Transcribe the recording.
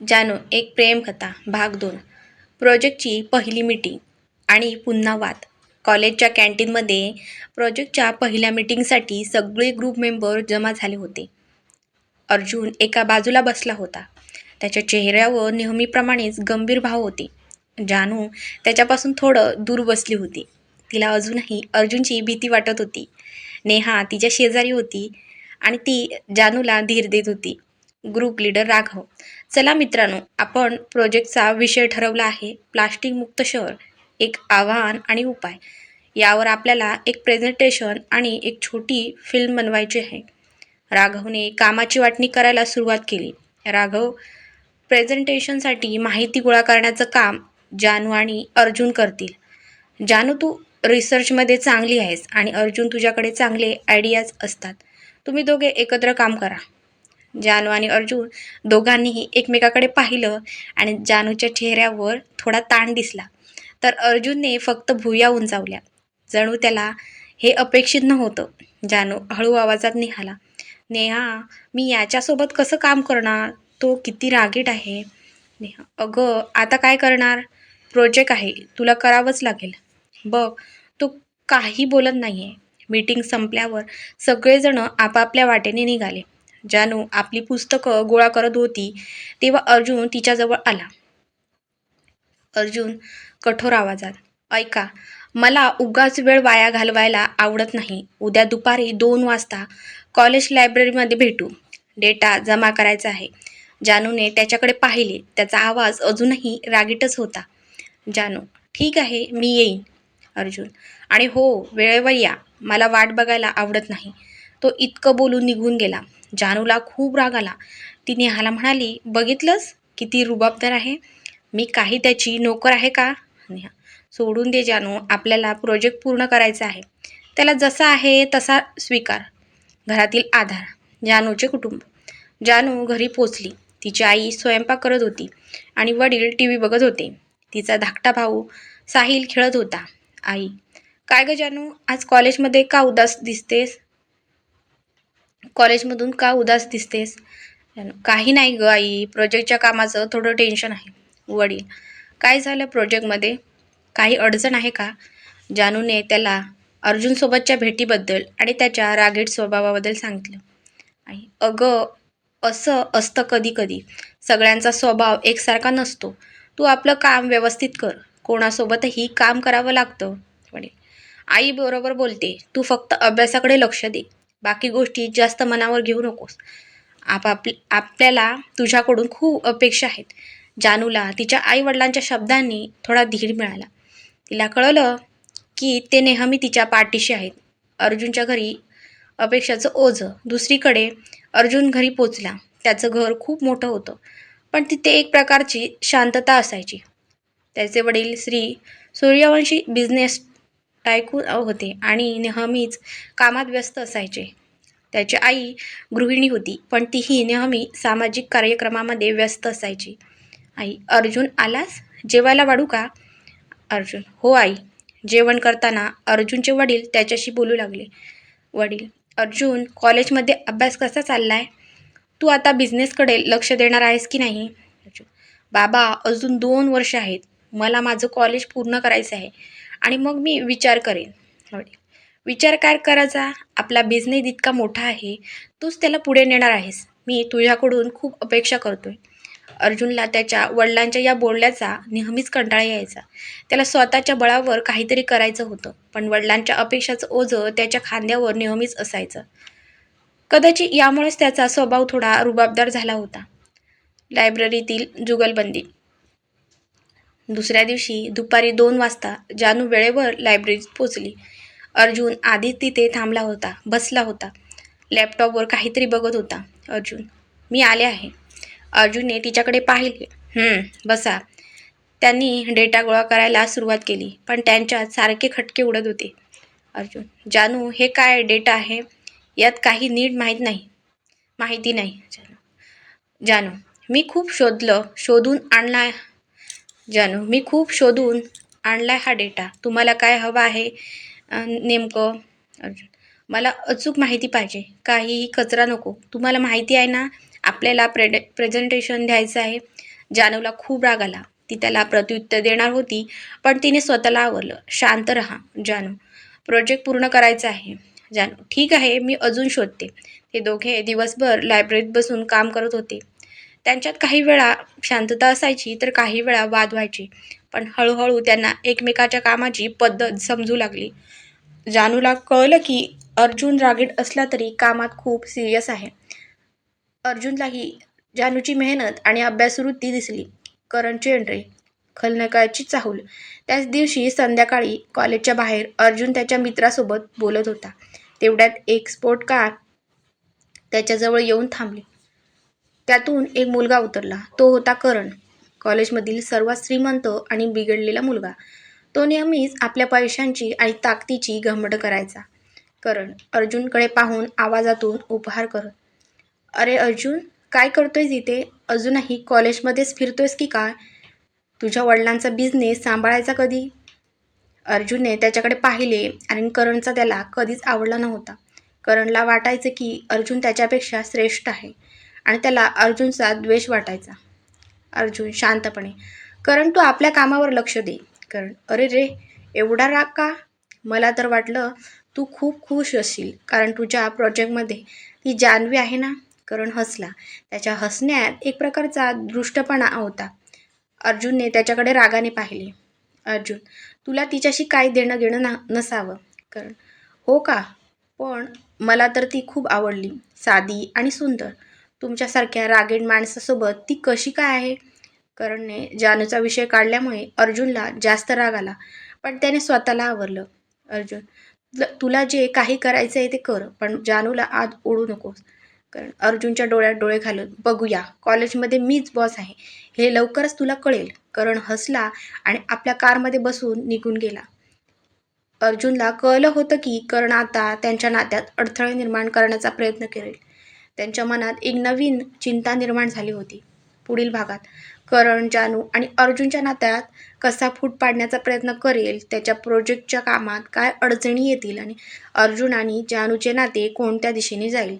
जानू एक प्रेमकथा भाग दोन. प्रोजेक्टची पहिली मीटिंग आणि पुन्हा वाद. कॉलेजच्या कॅन्टीनमध्ये प्रोजेक्टच्या पहिल्या मीटिंगसाठी सगळे ग्रुप मेंबर जमा झाले होते. अर्जुन एका बाजूला बसला होता. त्याच्या चेहऱ्यावर नेहमीप्रमाणेच गंभीर भाव होते. जानू त्याच्यापासून थोडं दूर बसली होती. तिला अजूनही अर्जुनची भीती वाटत होती. नेहा तिच्या शेजारी होती आणि ती जानूला धीर देत होती. Group leader Raghav. चला मित्रांनो आपण प्रोजेक्टचा विषय ठरवला आहे प्लास्टिक मुक्त शहर एक आव्हान आणि उपाय. यावर आपल्याला एक प्रेझेंटेशन आणि एक छोटी फिल्म बनवायची आहे. राघवने कामाची वाटणी करायला सुरुवात केली. राघव प्रेझेंटेशनसाठी माहिती गोळा करण्याचं काम जानू आणि अर्जुन करतील. जानू तू रिसर्चमध्ये चांगली आहेस आणि अर्जुन तुझ्याकडे चांगले आयडियाज असतात. तुम्ही दोघे एकत्र काम करा. जानू आणि अर्जुन दोघांनीही एकमेकाकडे पाहिलं आणि जानूच्या चेहऱ्यावर थोडा ताण दिसला. तर अर्जुनने फक्त भुया उंचावल्या. जणू त्याला हे अपेक्षित नव्हतं. जानू हळू आवाजात निघाला. नेहा मी याच्यासोबत कसं काम करणार? तो किती रागीट आहे. नेहा अगं आता काय करणार? प्रोजेक्ट आहे. तुला करावंच लागेल. बघ तो काही बोलत नाही आहे मीटिंग संपल्यावर सगळेजण आपापल्या वाटेने निघाले. जानू आपली पुस्तकं गोळा करत होती तेव्हा अर्जुन तिच्याजवळ आला. अर्जुन कठोर आवाजात ऐका मला उगाच वेळ वाया घालवायला आवडत नाही. उद्या दुपारी दोन वाजता कॉलेज लायब्ररीमध्ये भेटू. डेटा जमा करायचा आहे. जानूने त्याच्याकडे पाहिले. त्याचा आवाज अजूनही रागीटच होता. जानू ठीक आहे मी येईन. अर्जुन आणि हो वेळेवर या. मला वाट बघायला आवडत नाही. तो इतकं बोलून निघून गेला. जानूला खूप राग आला. ती नेहाला म्हणाली बघितलंस किती रुबाबदार आहे? मी काही त्याची नोकर आहे का? नेहा सोडून दे जानू आपल्याला प्रोजेक्ट पूर्ण करायचा आहे. त्याला जसा आहे तसा स्वीकार. घरातील आधार जानूचे कुटुंब. जानू घरी पोचली. तिची आई स्वयंपाक करत होती आणि वडील टी व्ही बघत होते. तिचा धाकटा भाऊ साहिल खेळत होता. आई काय ग जानू आज कॉलेजमध्ये का उदास दिसतेस? कॉलेजमधून का उदास दिसतेस? काही नाही ग आई. प्रोजेक्टच्या कामाचं थोडं टेन्शन आहे. वडील. काय झालं प्रोजेक्टमध्ये काही अडचण आहे का? जानूने त्याला अर्जुनसोबतच्या भेटीबद्दल आणि त्याच्या रागीट स्वभावाबद्दल सांगितलं. आई अगं असं असतं कधी कधी सगळ्यांचा स्वभाव एकसारखा नसतो. तू आपलं काम व्यवस्थित कर. कोणासोबतही काम करावं लागतं. वडील. आई बरोबर बोलते. तू फक्त अभ्यासाकडे लक्ष दे. बाकी गोष्टी जास्त मनावर घेऊ नकोस. आपापली आपल्याला तुझ्याकडून खूप अपेक्षा आहेत. जानूला तिच्या आईवडिलांच्या शब्दांनी थोडा धीर मिळाला. तिला कळलं की ते नेहमी तिच्या पाठीशी आहेत. अर्जुनच्या घरी अपेक्षाचं ओझं. दुसरीकडे अर्जुन घरी पोचला. त्याचं घर खूप मोठं होतं. पण तिथे एक प्रकारची शांतता असायची. त्याचे वडील श्री सूर्यवंशी बिझनेस टायकून होते आणि नेहमीच कामात व्यस्त असायचे. त्याची आई गृहिणी होती पण तीही नेहमी सामाजिक कार्यक्रमामध्ये व्यस्त असायची. आई अर्जुन आलास? जेवायला वाढू का? अर्जुन हो आई. जेवण करताना अर्जुनचे वडील त्याच्याशी बोलू लागले. वडील अर्जुन कॉलेजमध्ये अभ्यास कसा चाललाय? तू आता बिझनेसकडे लक्ष देणार आहेस की नाही? अर्जुन बाबा अजून दोन वर्ष आहेत. मला माझं कॉलेज पूर्ण करायचं आहे. आणि मग मी विचार करेन. विचार काय करायचा? आपला बिझनेस इतका मोठा आहे तूच त्याला पुढे नेणार आहेस. मी तुझ्याकडून खूप अपेक्षा करतोय. अर्जुनला त्याच्या वडिलांच्या या बोलण्याचा नेहमीच कंटाळा यायचा. त्याला स्वतःच्या बळावर काहीतरी करायचं होतं पण वडिलांच्या अपेक्षाचं ओझं त्याच्या खांद्यावर नेहमीच असायचं. कदाचित यामुळेच त्याचा स्वभाव थोडा रुबाबदार झाला होता. लायब्ररीतील जुगलबंदी. दुसऱ्या दिवशी दुपारी दोन वाजता जानू वेळेवर लायब्ररीत पोचली. अर्जुन आधीच तिथे थांबला होता बसला होता. लॅपटॉपवर काहीतरी बघत होता. अर्जुन मी आले आहे. अर्जुनने तिच्याकडे पाहिले. बसा. त्यांनी डेटा गोळा करायला सुरुवात केली पण त्यांच्यात सारखे खटके उडत होते. अर्जुन जानू हे काय डेटा आहे? यात काही नीट माहीत नाही. माहिती नाही जानू. जानू मी खूप शोधलं शोधून आणला जानू मी खूप शोधून आणलाय हा डेटा तुम्हाला काय हवं आहे? नेमकं अर्जुन मला अचूक माहिती पाहिजे. काहीही कचरा नको. तुम्हाला माहिती आहे ना आपल्याला प्रेडे प्रेझेंटेशन द्यायचं आहे. जानूला खूप राग आला. ती त्याला प्रत्युत्तर देणार होती पण तिने स्वतःला आवरलं. शांत रहा जानू. प्रोजेक्ट पूर्ण करायचा आहे. जानू ठीक आहे मी अजून शोधते. ते दोघे दिवसभर लायब्ररीत बसून काम करत होते. त्यांच्यात काही वेळा शांतता असायची तर काही वेळा वाद व्हायचे. पण हळूहळू त्यांना एकमेकाच्या कामाची पद्धत समजू लागली. जानूला कळलं की अर्जुन रागीट असला तरी कामात खूप सिरियस आहे. अर्जुनलाही जानूची मेहनत आणि अभ्यासवृत्ती दिसली. करणची एंट्री खलनायकाची चाहूल. त्याच दिवशी संध्याकाळी कॉलेजच्या बाहेर अर्जुन त्याच्या मित्रासोबत बोलत होता. तेवढ्यात एक स्पोर्ट कार त्याच्याजवळ येऊन थांबली. त्यातून एक मुलगा उतरला. तो होता करण. कॉलेजमधील सर्वात श्रीमंत आणि बिघडलेला मुलगा. तो नेहमीच आपल्या पैशांची आणि ताकदीची घमट करायचा. करण अर्जुनकडे पाहून आवाजातून उपहार करत अरे अर्जुन काय करतोयस इथे अजूनही कॉलेजमध्येच फिरतोयस की काय? तुझ्या वडिलांचा बिझनेस सांभाळायचा कधी? अर्जुनने त्याच्याकडे पाहिले आणि करणचा त्याला कधीच आवडला नव्हता. करणला वाटायचं की अर्जुन त्याच्यापेक्षा श्रेष्ठ आहे. आणि त्याला अर्जुनचा द्वेष वाटायचा. अर्जुन शांतपणे करण तू आपल्या कामावर लक्ष दे. करण अरे रे एवढा राग का? मला तर वाटलं तू खूप खुश असशील. कारण तुझ्या प्रोजेक्टमध्ये ती जान्हवी आहे ना? करण हसला. त्याच्या हसण्यात एक प्रकारचा दृष्टपणा होता. अर्जुनने त्याच्याकडे रागाने पाहिले. अर्जुन तुला तिच्याशी काही देणं घेणं ना नसावं. कारण हो का? पण मला तर ती खूप आवडली. साधी आणि सुंदर. तुमच्यासारख्या रागीण माणसासोबत ती कशी काय आहे? करणने जानूचा विषय काढल्यामुळे अर्जुनला जास्त राग आला पण त्याने स्वतःला आवरलं. अर्जुन "तुला- जे काही करायचं आहे ते कर पण जानूला आत ओढू नकोस कारण अर्जुनच्या डोळ्यात डोळे घालून बघूया कॉलेजमध्ये मीच बॉस आहे. हे लवकरच तुला कळेल. करण हसला आणि आपल्या कारमध्ये बसून निघून गेला. अर्जुनला कळलं होतं की कर्ण आता त्यांच्या नात्यात अडथळे निर्माण करण्याचा प्रयत्न करेल. त्यांच्या मनात एक नवीन चिंता निर्माण झाली होती. पुढील भागात करण जानू आणि अर्जुनच्या नात्यात कसा फूट पाडण्याचा प्रयत्न करेल त्याच्या प्रोजेक्टच्या कामात काय अडचणी येतील आणि अर्जुन आणि जानूचे नाते कोणत्या दिशेने जाईल?